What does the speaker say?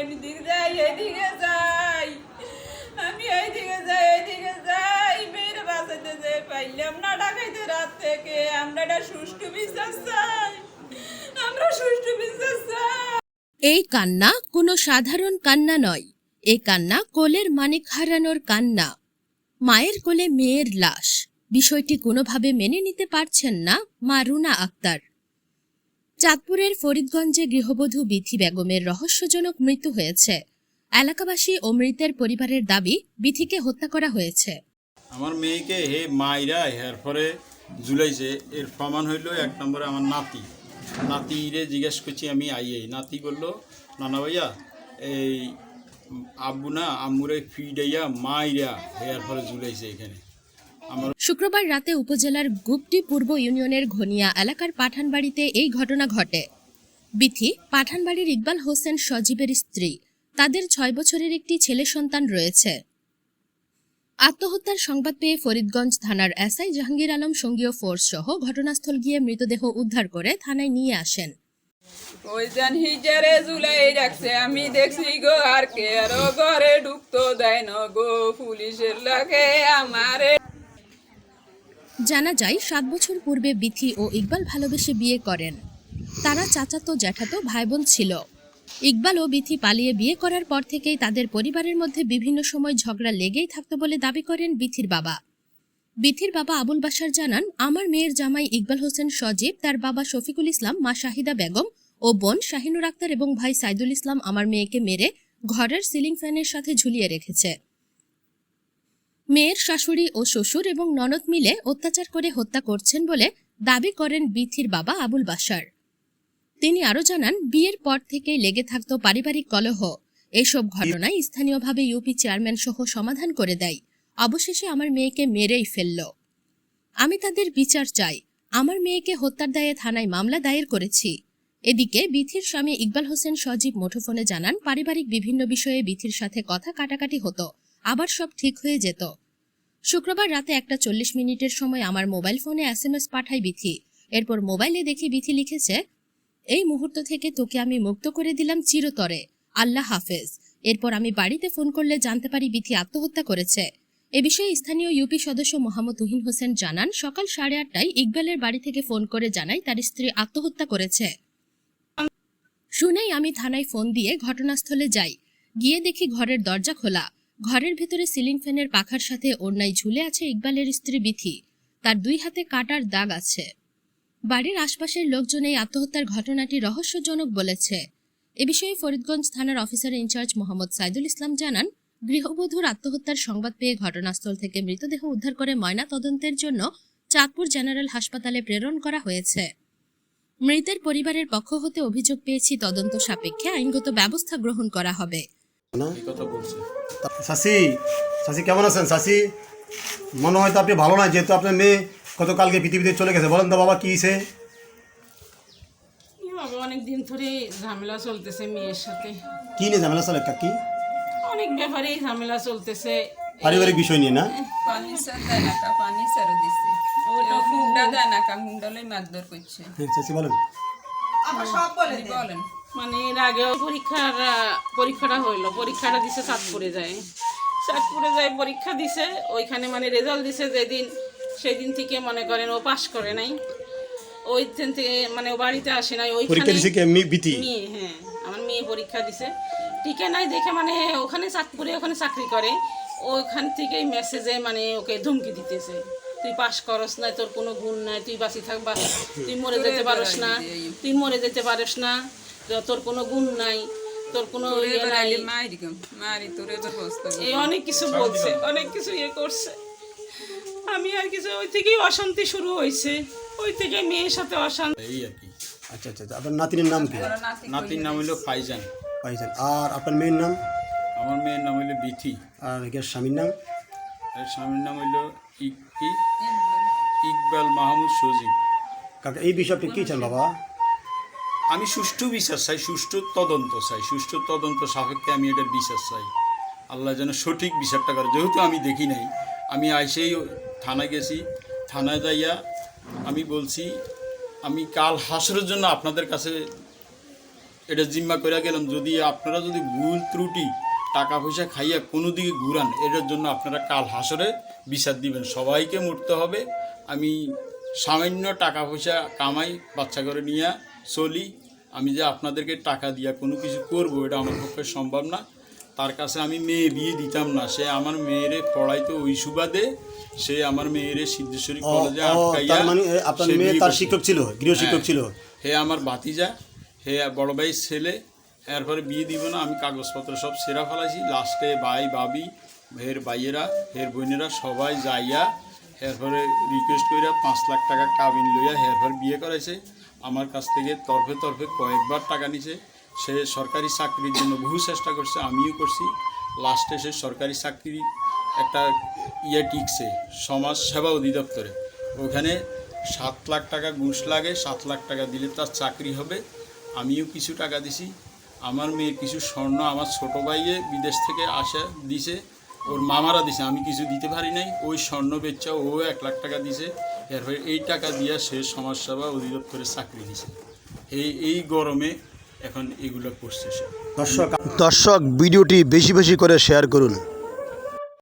এদিকে যাই যাই। আমি এইদিকে যাই এইদিকে যাই। মেয়ের বাঁচাতে যে পাইলাম না ডাকাইতে রাত থেকে। আমরা এটা সুষ্ঠু বিশ্বাস চাই। আমরা সুষ্ঠু বিশ্বাস এই কান্না কোনো সাধারণ কান্না নয়। এ কান্না কোলের মানিক হারানোর কান্না। মায়ের কোলে মেয়ের লাশ। বিষয়টি কোনোভাবে মেনে নিতে পারছেন না মা রুনা আক্তার। চাঁদপুরের ফরিদগঞ্জে গৃহবধূ বিথি বেগমের রহস্যজনক মৃত্যু হয়েছে। এলাকাবাসী ও মৃতের পরিবারের দাবি বিথিকে হত্যা করা হয়েছে। আমার মেয়েকে হে মাইরা হের পরে জুলাইছে এর প্রমাণ হইল এক নম্বরে আমার নাতি। নাতিরে জিজ্ঞেস করছি আমি, আইয়ে। নাতি বলল, নানা ভাইয়া, এই আব্বু না, আম্মুরে ফিডাইয়া মাইরা হেয়ার পরে জুলাইছে এখানে। শুক্রবার রাতে উপজেলার গুপটি পূর্ব ইউনিয়নের ঘনিয়া এলাকার পাঠানবাড়িতে এই ঘটনা ঘটে। বিথি, পাঠানবাড়ির ইকবাল হোসেন সজীবের স্ত্রী, তাদের ছয় বছরের একটি ছেলে সন্তান রয়েছে। আত্মহত্যার সংবাদ পেয়ে ফরিদগঞ্জ থানার এসআই জাহাঙ্গীর আলম সঙ্গীয় ফোর্স সহ ঘটনাস্থল গিয়ে মৃতদেহ উদ্ধার করে থানায় নিয়ে আসেন। আমি দেখছি গো আর কে আরও ঘরে ঢুকতো দেয় না গো। পুলিশের লাগে আমারে জানা যায়, সাত বছর পূর্বে বিথি ও ইকবাল ভালোবেসে বিয়ে করেন। তারা চাচাতো, জ্যাঠাতো ভাই বোন ছিল। ইকবাল ও বিথি পালিয়ে বিয়ে করার পর থেকেই তাদের পরিবারের মধ্যে বিভিন্ন সময় ঝগড়া লেগেই থাকতো বলে দাবি করেন বিথির বাবা। বিথির বাবা আবুল বাসার জানান, আমার মেয়ের জামাই ইকবাল হোসেন সজীব, তার বাবা শফিকুল ইসলাম, মা শাহিদা বেগম ও বোন শাহিনুর আক্তার এবং ভাই সাইদুল ইসলাম আমার মেয়েকে মেরে ঘরের সিলিং ফ্যানের সাথে ঝুলিয়ে রেখেছে। মেয়ের শাশুড়ি ও শ্বশুর এবং ননদ মিলে অত্যাচার করে হত্যা করছেন বলে দাবি করেন বিথির বাবা আবুল বাসার তিনি আরও জানান, বিয়ের পর থেকে লেগে থাকত পারিবারিক কলহ। এসব ঘটনায় স্থানীয়ভাবে ইউপি চেয়ারম্যান সহ সমাধান করে দেয়। অবশেষে আমার মেয়েকে মেরেই ফেলল। আমি তাদের বিচার চাই। আমার মেয়েকে হত্যার দায়ে থানায় মামলা দায়ের করেছি। এদিকে বিথির স্বামী ইকবাল হোসেন সজীব মুঠোফোনে জানান, পারিবারিক বিভিন্ন বিষয়ে বিথির সাথে কথা কাটাকাটি হতো। আবার সব ঠিক হয়ে যেত। শুক্রবার রাতে একটা চল্লিশ মিনিটের সময় আমার মোবাইল ফোনে এস এম এস পাঠাই বিথি। এরপর মোবাইলে দেখি বিথি লিখেছে, এই মুহূর্ত থেকে তোকে আমি মুক্ত করে দিলাম চিরতরে। আল্লাহ হাফেজ। এরপর আমি বাড়িতে ফোন করলে জানতে পারি বিথি আত্মহত্যা করেছে। এ বিষয়ে স্থানীয় ইউপি সদস্য মোহাম্মদ তুহিন হোসেন জানান, সকাল সাড়ে আটটায় ইকবালের বাড়ি থেকে ফোন করে জানায় তার স্ত্রী আত্মহত্যা করেছে। শুনেই আমি থানায় ফোন দিয়ে ঘটনাস্থলে যাই। গিয়ে দেখি ঘরের দরজা খোলা। ঘরের ভেতরে সিলিং ফ্যানের পাখার সাথে ওড়নায় ঝুলে আছে ইকবালের স্ত্রী বিথি। তার দুই হাতে কাটার দাগ আছে। বাড়ির আশপাশের লোকজন এই আত্মহত্যার ঘটনাটি রহস্যজনক বলেছে। এ বিষয়ে ফরিদগঞ্জ থানার officer in charge Mohammad Saidul Islam জানান, গৃহবধূর আত্মহত্যার সংবাদ পেয়ে ঘটনাস্থল থেকে মৃতদেহ উদ্ধার করে ময়না তদন্তের জন্য চাঁদপুর জেনারেল হাসপাতালে প্রেরণ করা হয়েছে। মৃতের পরিবারের পক্ষ হতে অভিযোগ পেয়েছি তদন্ত সাপেক্ষে আইনগত ব্যবস্থা গ্রহণ করা হবে। শাসি শাসি কেমন আছেন? শাসি মনে হয় তো আপনি ভালো না যেহেতু আপনার মেয়ে গতকালকে পৃথিবীতে চলে গেছে। বলেন তো বাবা কী হয়েছে বাবা অনেক দিন ধরে ঝামেলা চলতেছে মেয়ের সাথে। কী নিয়ে ঝামেলা চলে? কাকি? অনেক ব্যাপারেই ঝামেলা চলতেছে। পারিবারিক বিষয় নিয়ে না? পানি সার দেয় না কা পানি সারও দিছে। ওটা হুন্ডা দেয় না কা মারধর করছে। হ্যাঁ শাসি বলেন। বলেন। মানে এর আগেও পরীক্ষার পরীক্ষাটা হইল পরীক্ষাটা দিছে চাঁদপুরে যায়। চাঁদপুরে যায় পরীক্ষা দিছে ওইখানে মানে রেজাল্ট দিছে যেদিন সেদিন থেকে মনে করেন ও পাশ করে নাই। ওই দিন থেকে মানে ও বাড়িতে আসে নাই পরীক্ষা ওইখানে দিছে কি এমনি মেয়ে হ্যাঁ আমার মেয়ে পরীক্ষা দিছে। টিকে নাই দেখে মানে ওখানে চাঁদপুরে ওখানে চাকরি করে ওখান থেকেই মেসেজে মানে ওকে ধমকি দিতেছে। তুই পাস করস না তোর কোনো গুণ নাই তুই বাঁচি থাকবা তুই মরে যেতে পারস না তুই মরে যেতে পারস না তোর কোনো গুণ নাই তোর কোনো ইয়ে এই অনেক কিছু বলছে অনেক কিছু ইয়ে করছে। আমি আর কিছু ওই থেকেই অশান্তি শুরু হয়েছে ওই থেকে মেয়ের সাথে অশান্তি। এই আর কি। আচ্ছা আচ্ছা আচ্ছা। আপনার নাতিনের নাম কি? নাতির নাম হইল ফাইজান। পাইছেন আর আপনার মেয়ের নাম? আমার মেয়ের নাম হইল বিথি। আর এর স্বামীর নাম? এর স্বামীর নাম কি ইকবাল মাহমুদ সজীব। কাকা এই বিষয়ে আপনি কী চান বাবা? আমি সুষ্ঠু বিচার চাই সুষ্ঠু তদন্ত চাই সুষ্ঠু তদন্ত সাপেক্ষে আমি এটা বিচার চাই। আল্লাহ যেন সঠিক বিচারটা করে। যেহেতু আমি দেখি নাই আমি আইসেই থানায় গেছি থানায় যাইয়া আমি বলছি আমি কাল হাসরের জন্য আপনাদের কাছে এটা জিম্মা করে গেলাম যদি আপনারা যদি ভুল ত্রুটি টাকা পয়সা খাইয়া কোনো দিকে ঘুরান এটার জন্য আপনারা কাল হাসরে বিচার দিবেন। সবাইকে মরতে হবে। আমি সামান্য টাকা পয়সা কামাই বাচ্চা করে নিয়ে চলি। আমি যে আপনাদেরকে টাকা দিয়া কোনো কিছু করব এটা আমার পক্ষে সম্ভব না। তার কাছে আমি মেয়ে বিয়ে দিতাম না। সে আমার মেয়েরে পড়াইতে ওই সুবাদে। সে আমার মেয়েরে সিদ্ধেশ্বরী কলেজে আটকাইয়া মানে আপনার মেয়ে তার শিক্ষক ছিল গৃহ শিক্ষক ছিল। হে আমার ভাতিজা হে বড় ভাই ছেলে এরপরে বিয়ে দিব না আমি কাগজপত্র সব সেরা ফেলাইছি। লাস্টে ভাই ভাবি হের ভাইয়েরা, হের বোনেরা সবাই যাইয়া এরপরে রিকোয়েস্ট কইরা পাঁচ লাখ টাকা কাবিন লইয়া এরপর বিয়ে করাইছে। আমার কাছ থেকে তরফে তরফে কয়েকবার টাকা নিছে। সে সরকারি চাকরির জন্য বহু চেষ্টা করছে, আমিও করছি। লাস্টে সে সরকারি চাকরি একটা ইয়ে টিকছে, সমাজ সেবা অধিদপ্তরে। ওখানে সাত লাখ টাকা ঘুষ লাগে, সাত লাখ টাকা দিলে তার চাকরি হবে। আমিও কিছু টাকা দিছি। আমার মেয়ের কিছু স্বর্ণ আমার ছোট ভাইয়ে বিদেশ থেকে আসা দিছে। ওর মামারা দিছে, আমি কিছু দিতে পারি নাই। ওই স্বর্ণ বেচা ও এক লাখ টাকা দিছে। এরপরে এই টাকা দিয়া সে সমাজসেবা অধিদপ্তরে চাকরি দিছে এই এই গরমে এখন এগুলো করছে সে। দর্শক দর্শক, ভিডিওটি বেশি বেশি করে শেয়ার করুন।